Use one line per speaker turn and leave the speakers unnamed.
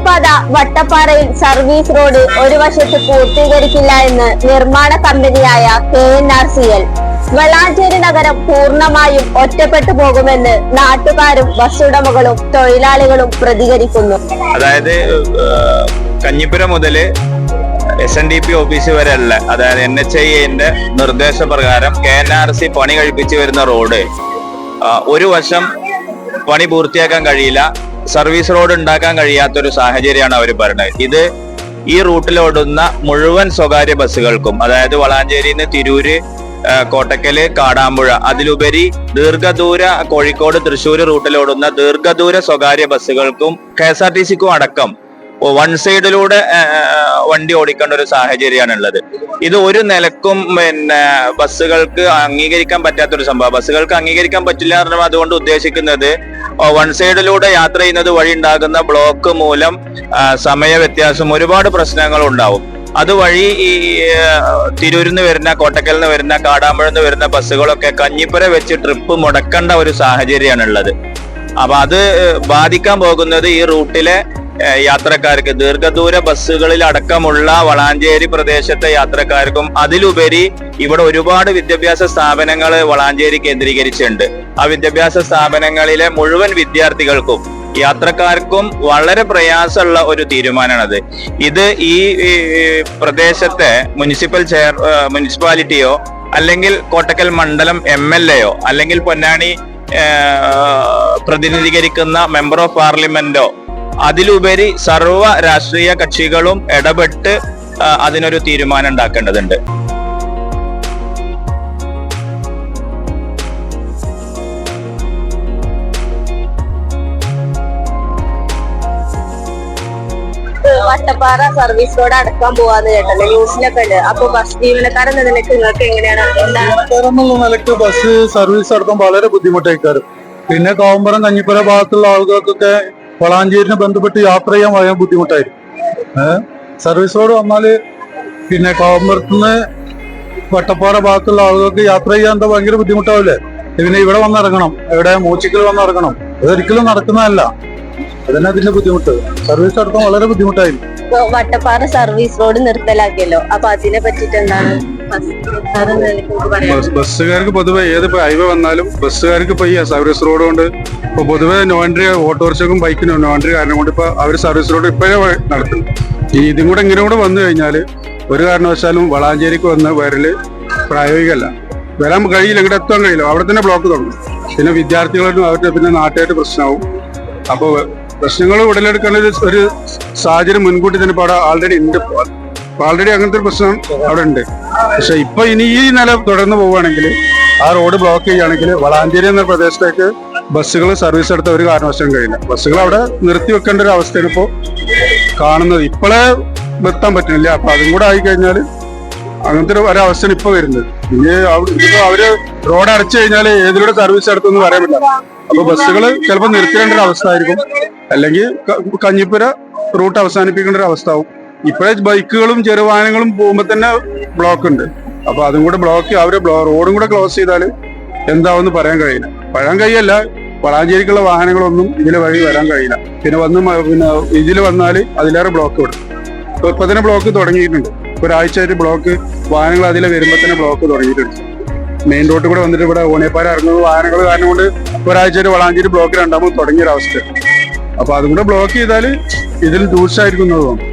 ദേശീയപാത വട്ടപ്പാറയിൽ service road ഒരു വശത്ത് പൂർത്തീകരിക്കില്ല എന്ന് നിർമ്മാണ കമ്പനിയായ K N R C L. Valanchery നഗരം പൂർണമായും ഒറ്റപ്പെട്ടു പോകുമെന്ന് നാട്ടുകാരും ബസ് ഉടമകളും തൊഴിലാളികളും പ്രതികരിക്കുന്നു.
അതായത് കഞ്ഞിപ്പുരം മുതൽ S N D P office വരെ ഉള്ള അതായത് എൻ എച്ച് ഐന്റെ നിർദ്ദേശപ്രകാരം കെ എൻ ആർ സി പണി കഴിപ്പിച്ചു വരുന്ന റോഡ് ഒരു വശം പണി പൂർത്തിയാക്കാൻ കഴിയില്ല സർവീസ് റോഡ് ഉണ്ടാക്കാൻ കഴിയാത്ത ഒരു സാഹചര്യമാണ് അവർ പറഞ്ഞത്. ഇത് ഈ റൂട്ടിലോടുന്ന മുഴുവൻ സ്വകാര്യ ബസ്സുകൾക്കും അതായത് വളാഞ്ചേരിയിൽ നിന്ന് തിരൂര് കോട്ടക്കൽ കാടാമ്പുഴ അതിലുപരി ദീർഘദൂര കോഴിക്കോട് തൃശ്ശൂർ റൂട്ടിലോടുന്ന ദീർഘദൂര സ്വകാര്യ ബസ്സുകൾക്കും കെ എസ് ആർ ടി സിക്കും അടക്കം വൺ സൈഡിലൂടെ വണ്ടി ഓടിക്കേണ്ട ഒരു സാഹചര്യമാണ് ഉള്ളത്. ഇത് ഒരു നിലക്കും പിന്നെ ബസ്സുകൾക്ക് അംഗീകരിക്കാൻ പറ്റാത്ത ഒരു സംഭവം. ബസ്സുകൾക്ക് അംഗീകരിക്കാൻ പറ്റില്ല എന്ന് പറഞ്ഞാൽ അതുകൊണ്ട് ഉദ്ദേശിക്കുന്നത് വൺ സൈഡിലൂടെ യാത്ര ചെയ്യുന്നത് വഴി ഉണ്ടാകുന്ന ബ്ലോക്ക് മൂലം സമയ വ്യത്യാസം ഒരുപാട് പ്രശ്നങ്ങൾ ഉണ്ടാവും അതുവഴി ഈ തിരൂരിൽ നിന്ന് വരുന്ന കോട്ടക്കൽ നിന്ന് വരുന്ന കാടാമ്പുഴ നിന്ന് വരുന്ന ബസ്സുകളൊക്കെ കഞ്ഞിപ്പുര വെച്ച് ട്രിപ്പ് മുടക്കേണ്ട ഒരു സാഹചര്യമാണ് ഉള്ളത് അപ്പൊ അത് ബാധിക്കാൻ പോകുന്നത് ഈ റൂട്ടിലെ യാത്രക്കാർക്ക്. ദീർഘദൂര ബസ്സുകളിൽ അടക്കമുള്ള വളാഞ്ചേരി പ്രദേശത്തെ യാത്രക്കാർക്കും അതിലുപരി ഇവിടെ ഒരുപാട് വിദ്യാഭ്യാസ സ്ഥാപനങ്ങൾ വളാഞ്ചേരി കേന്ദ്രീകരിച്ചിട്ടുണ്ട്. ആ വിദ്യാഭ്യാസ സ്ഥാപനങ്ങളിലെ മുഴുവൻ വിദ്യാർത്ഥികൾക്കും യാത്രക്കാർക്കും വളരെ പ്രയാസമുള്ള ഒരു തീരുമാനമാണത്. ഇത് ഈ പ്രദേശത്തെ മുനിസിപ്പൽ ചെയർ മുനിസിപ്പാലിറ്റിയോ അല്ലെങ്കിൽ കോട്ടക്കൽ മണ്ഡലം എം എൽ എയോ അല്ലെങ്കിൽ പൊന്നാണി പ്രതിനിധീകരിക്കുന്ന മെമ്പർ ഓഫ് പാർലമെന്റോ അതിലുപരി സർവ രാഷ്ട്രീയ കക്ഷികളും ഇടപെട്ട് അതിനൊരു തീരുമാനം ഉണ്ടാക്കേണ്ടതുണ്ട്.
വട്ടപ്പാറ സർവീസ് റോഡ് അടക്കാൻ പോവാന്ന് കേട്ടല്ലേ ന്യൂസിലൊക്കെ ഉണ്ട്. അപ്പൊ ബസ് ജീവനക്കാരൻ നിലയ്ക്ക് നിങ്ങൾക്ക് എങ്ങനെയാണ്
നിലയ്ക്ക് ബസ് സർവീസ് നടത്താൻ വളരെ ബുദ്ധിമുട്ടായിക്കാരും പിന്നെ കോമ്പറം കഞ്ഞിപ്പുര ഭാഗത്തുള്ള ആളുകൾക്കൊക്കെ വളാഞ്ചേരിനെ ബന്ധപ്പെട്ട് യാത്ര ചെയ്യാൻ വളരെ ബുദ്ധിമുട്ടായിരിക്കും. ഏഹ് സർവീസ് റോഡ് വന്നാൽ പിന്നെ കോമ്പറത്തുനിന്ന് വട്ടപ്പാറ ഭാഗത്തുള്ള ആളുകൾക്ക് യാത്ര ചെയ്യാൻ എന്താ ഭയങ്കര ബുദ്ധിമുട്ടാവില്ലേ? പിന്നെ ഇവിടെ വന്നിറങ്ങണം. ഇവിടെ മൂച്ചിക്കൽ വന്നിറങ്ങണം. അതൊരിക്കലും നടക്കുന്നതല്ല. അതന്നെ അതിന്റെ ബുദ്ധിമുട്ട്. സർവീസ് നടത്താൻ വളരെ ബുദ്ധിമുട്ടായി
ഇപ്പൊ വട്ടപ്പാറ സർവീസ് റോഡ് നിർത്തലാക്കിയല്ലോ. അപ്പൊ അതിനെ പറ്റിട്ട് എന്താണ്
ബസ്സുകാർക്ക് പൊതുവെ ഏത് ഹൈവേ വന്നാലും ബസ്സുകാർക്ക് ഇപ്പൊ ഈ സർവീസ് റോഡ് കൊണ്ട് ഇപ്പൊ പൊതുവെ നോൻട്രി ഓട്ടോറിക്ഷക്കും ബൈക്കിനും നോൻട്രി കാരണം കൊണ്ട് ഇപ്പൊ അവർ സർവീസ് റോഡ് ഇപ്പോഴേ നടത്തും. ഈ ഇതും കൂടെ ഇങ്ങനെ കൂടെ വന്നു കഴിഞ്ഞാൽ ഒരു കാരണവശാലും വളാഞ്ചേരിക്ക് വന്ന വരൽ പ്രായോഗികമല്ല. വരാൻ കഴിയില്ല ഇങ്ങോട്ട് എത്താൻ കഴിയില്ല. അവിടെ തന്നെ ബ്ലോക്ക് തുടങ്ങും. പിന്നെ വിദ്യാർത്ഥികളും അവരുടെ പിന്നെ നാട്ടുകാരുടെ പ്രശ്നമാവും. അപ്പോൾ പ്രശ്നങ്ങൾ ഉടലെടുക്കാൻ ഒരു സാഹചര്യം മുൻകൂട്ടി തന്നെ ഇപ്പോൾ ആൾറെഡി ഉണ്ട്. ആൾറെഡി അങ്ങനത്തെ ഒരു പ്രശ്നം അവിടെ ഉണ്ട്. പക്ഷെ ഇപ്പൊ ഇനി ഈ നില തുടർന്ന് പോവുകയാണെങ്കിൽ ആ റോഡ് ബ്ലോക്ക് ചെയ്യുകയാണെങ്കിൽ വളാഞ്ചേരി എന്ന പ്രദേശത്തേക്ക് ബസ്സുകൾ സർവീസ് എടുത്ത ഒരു കാരണവശാലും കഴിയില്ല. ബസ്സുകൾ അവിടെ നിർത്തി വെക്കേണ്ട ഒരു അവസ്ഥയാണ് ഇപ്പോൾ കാണുന്നത്. ഇപ്പോഴേ നിർത്താൻ പറ്റുന്നില്ല. അപ്പൊ അതും കൂടെ ആയി കഴിഞ്ഞാൽ അങ്ങനത്തെ ഒരു ഒരവസ്ഥയാണ് ഇപ്പൊ വരുന്നത്. ഇനി അവർ റോഡ് അടച്ചു കഴിഞ്ഞാൽ ഏതിലൂടെ സർവീസ് നടത്തുമെന്ന് പറയാൻ പറ്റില്ല. അപ്പൊ ബസ്സുകൾ ചിലപ്പോൾ നിർത്തേണ്ട ഒരു അവസ്ഥ ആയിരിക്കും. അല്ലെങ്കിൽ കഞ്ഞിപ്പുര റൂട്ട് അവസാനിപ്പിക്കേണ്ട ഒരു അവസ്ഥ ആവും ഇപ്പോഴേ ബൈക്കുകളും ചെറുവാഹനങ്ങളും പോകുമ്പോൾ തന്നെ ബ്ലോക്ക് ഉണ്ട്. അപ്പൊ അതും കൂടെ ബ്ലോക്ക് അവർ റോഡും കൂടെ ക്ലോസ് ചെയ്താൽ എന്താവെന്ന് പറയാൻ കഴിയില്ല. പറയാൻ കഴിയല്ല. വളാഞ്ചേരിക്കുള്ള വാഹനങ്ങളൊന്നും ഇതിലെ വഴി വരാൻ കഴിയില്ല. പിന്നെ വന്ന് പിന്നെ ഇതിൽ വന്നാൽ അതിലേറെ ബ്ലോക്ക് വിടും ഇപ്പൊ തന്നെ ബ്ലോക്ക് തുടങ്ങിയിട്ടുണ്ട്. ഒരാഴ്ചയായിട്ട് ബ്ലോക്ക് വാഹനങ്ങൾ അതിലെ വരുമ്പോ തന്നെ ബ്ലോക്ക് തുടങ്ങിയിട്ടുണ്ട്. മെയിൻ റോഡിൽ കൂടെ വന്നിട്ട് ഇവിടെ ഓണേപ്പാല ഇറങ്ങുന്ന വാഹനങ്ങൾ കാരണം കൊണ്ട് ഒരാഴ്ചയായിട്ട് വളാഞ്ചേരി ബ്ലോക്ക് രണ്ടാമത് തുടങ്ങിയ ഒരു അവസ്ഥ അപ്പൊ അതും കൂടെ ബ്ലോക്ക് ചെയ്താൽ ഇതിൽ ദൂഷമായിരിക്കും എന്ന് തോന്നുന്നു.